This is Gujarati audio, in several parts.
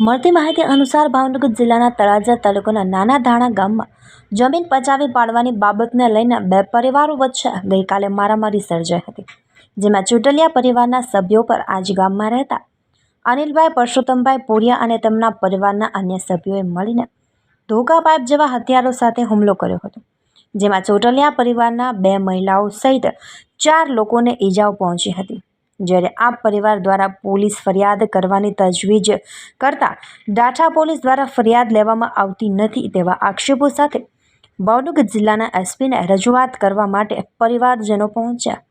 મળતી માહિતી અનુસાર ભાવનગર જિલ્લાના તળાજા તાલુકાના નાના ધાણા ગામમાં જમીન પચાવી પાડવાની બાબતને લઈને બે પરિવારો વચ્ચે ગઈકાલે મારામારી સર્જાઈ હતી, જેમાં ચૂંટલિયા પરિવારના સભ્યો પર આજ ગામમાં રહેતા અનિલભાઈ પરસોત્તમભાઈ પુરિયા અને તેમના પરિવારના અન્ય સભ્યોએ મળીને ધોકા પાઇપ જેવા હથિયારો સાથે હુમલો કર્યો હતો, જેમાં ચોટલિયા પરિવારના બે મહિલાઓ સહિત ચાર લોકોને ઈજાઓ પહોંચી હતી. જ્યારે આ પરિવાર દ્વારા પોલીસ ફરિયાદ કરવાની તજવીજ કરતા ડાઠા પોલીસ દ્વારા ફરિયાદ લેવામાં આવતી નથી તેવા આક્ષેપો સાથે ભાવનગર જિલ્લાના એસપીને રજૂઆત કરવા માટે પરિવારજનો પહોંચ્યા.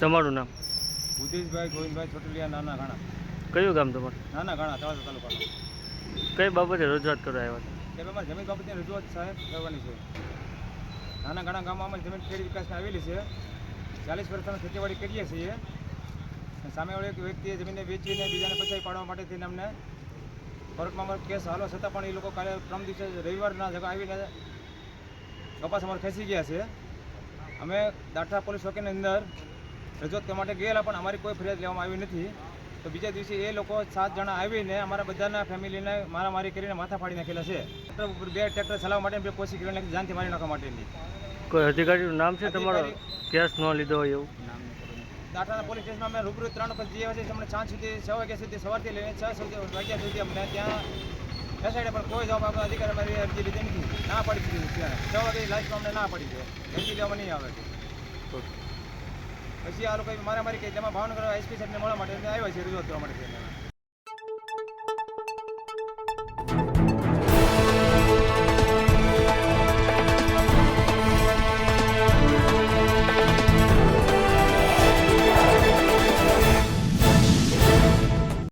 તમારું નામ? ભૂદેશભાઈ ગોવિંદભાઈ છોટલિયા નાના ઘાણા. કયું ગામ તમારું? નાના ઘાણા તળાજા તાલુકાનો. કઈ બાબતે રજૂઆત કરવા આવ્યા હતા અમારે જમીન બાબતે રજૂઆત સાહેબ કરવાની છે. નાના ઘણા ગામમાં જમીન ખેડ વિકાસમાં આવેલી છે. ચાલીસ વર્ષ અમે ખેતીવાડી કરીએ છીએ. સામેવાળી એક વ્યક્તિએ જમીનને વેચીને બીજાને પચાવી પાડવા માટે થઈને અમને કોર્ટમાં અમારો કેસ હાલો છતાં પણ એ લોકો કાલે પ્રમ દિવસે રવિવારના જગા આવીને કપાસ અમારે ખેંચી ગયા છે. અમે દાઠા પોલીસ ચોકીની અંદર રજૂઆત કરવા માટે ગયેલા પણ અમારી કોઈ ફરિયાદ લેવામાં આવી નથી. તો બીજા દિવસે એ લોકો સાત જણા આવીને અમારા બધાના ફેમિલીને મારામારી કરીને માથા ફાડી નાખેલા છે. બે ટ્રેક્ટર ચલાવવા માટે બે કોશિશ કરી નાખી જાનથી મારી નાખવા માટેની. કોઈ અધિકારીનું નામ છે તમારો? કેસ ન લીધો હોય એવું? દાટાના પોલીસ સ્ટેશનમાં અમે રૂબરૂ ત્રણ વખત જઈએ છીએ. અમને સાંજ સુધી છ વાગ્યા સુધી સવારથી લઈને છ સુધી વાગ્યા સુધી અમને ત્યાં બેસાડે પણ કોઈ જવાબ આપણો અધિકારી અમારી અરજી લીધી નથી. ના પડી દીધી છે છ વાગે લાસ્ટમાં અમને ના પડી ગયો અરજી લેવા નહીં આવે. ઓકે. પછી આ લોકો મારામારી કરી તેમાં ભાવનગર એસપી સાહેબને મળવા માટે આવ્યા છે, રજૂઆત કરવા માટે.